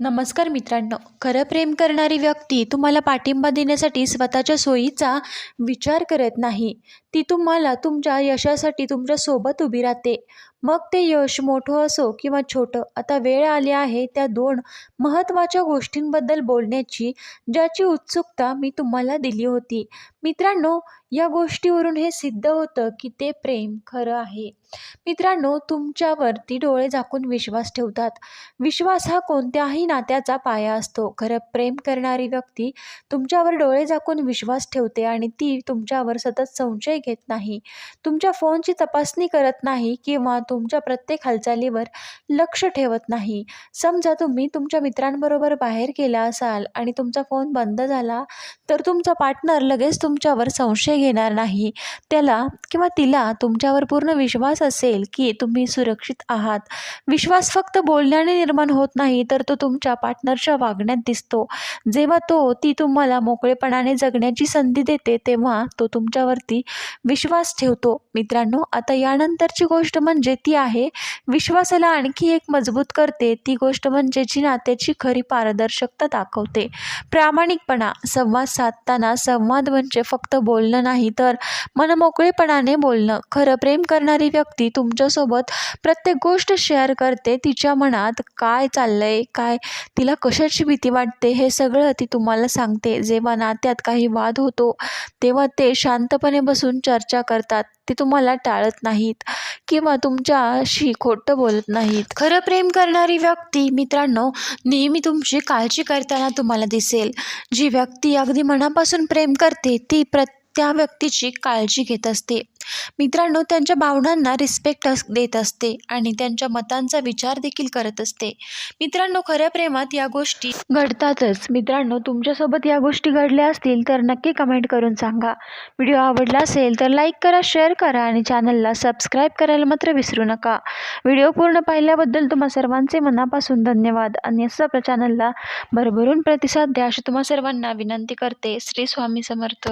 नमस्कार मित्रांनो. खरं प्रेम करणारी व्यक्ती तुम्हाला पाठिंबा देण्यासाठी स्वतःच्या सोयीचा विचार करत नाही. ती तुम्हाला तुमच्या यशासाठी तुमच्यासोबत उभी राहते. मग ते यश मोठं असो किंवा छोटं आता वेळ आली आहे त्या दोन महत्त्वाच्या गोष्टींबद्दल बोलण्याची ज्याची उत्सुकता मी तुम्हाला दिली होती. मित्रांनो या गोष्टीवरून हे सिद्ध होतं की ते प्रेम खरं आहे. मित्रांनो तुमच्यावरती डोळे झाकून विश्वास ठेवतात. विश्वास हा कोणत्याही नात्याचा पाया असतो. खरं प्रेम करणारी व्यक्ती तुमच्यावर डोळे झाकून विश्वास ठेवते आणि ती तुमच्यावर सतत संशय घेत नाही. तुमच्या फोनची तपासणी करत नाही किंवा तुमच्या प्रत्येक हालचालीवर लक्ष ठेवत नाही. समजा तुम्ही तुमच्या मित्रांबरोबर बाहेर गेला असाल आणि तुमचा फोन बंद झाला तर तुमचा पार्टनर लगेच तुमच्यावर संशय घेणार नाही. त्याला किंवा तिला तुमच्यावर पूर्ण विश्वास असेल की तुम्ही सुरक्षित आहात. विश्वास फक्त बोलण्याने निर्माण होत नाही तर तो तुमच्या पार्टनरच्या वागण्यात दिसतो. जेव्हा तो ती तुम्हाला मोकळेपणाने जगण्याची संधी देते तेव्हा तो तुमच्यावरती विश्वास ठेवतो. मित्रांनो आता यानंतरची गोष्ट म्हणजे ती आहे विश्वासाला आणखी एक मजबूत करते. ती गोष्ट म्हणजे जी नात्याची खरी पारदर्शकता दाखवते. प्रामाणिकपणा संवाद साधताना संवाद म्हणजे फक्त बोलणं नाही तर मनमोकळेपणाने बोलणं. खरं प्रेम करणारी व्यक्ती तुमच्यासोबत प्रत्येक गोष्ट शेअर करते. तिच्या मनात काय चाललंय काय तिला कशाची भीती वाटते हे सगळं ती तुम्हाला सांगते. जेव्हा नात्यात काही वाद होतो तेव्हा ते शांतपणे बसून चर्चा करतात ते तुम्हाला टाळत नाहीत किंवा तुमच्याशी खोटं बोलत नाहीत. खरं प्रेम करणारी व्यक्ती मित्रांनो नेहमी तुमची काळजी करताना तुम्हाला दिसेल. जी व्यक्ती अगदी मनापासून प्रेम करते ती प्रत त्या व्यक्तीची काळजी घेत असते. मित्रांनो त्यांच्या भावनांना रिस्पेक्ट अस देत असते आणि त्यांच्या मतांचा विचार देखील करत असते. मित्रांनो खऱ्या प्रेमात या गोष्टी घडतातच. मित्रांनो तुमच्यासोबत या गोष्टी घडल्या असतील तर नक्की कमेंट करून सांगा. व्हिडिओ आवडला असेल तर लाईक करा शेअर करा आणि चॅनलला सबस्क्राईब करायला मात्र विसरू नका. व्हिडिओ पूर्ण पाहिल्याबद्दल तुम्हा सर्वांचे मनापासून धन्यवाद. आणि असं आपल्या चॅनलला भरभरून प्रतिसाद द्या अशी तुम्हा सर्वांना विनंती करते. श्री स्वामी समर्थ.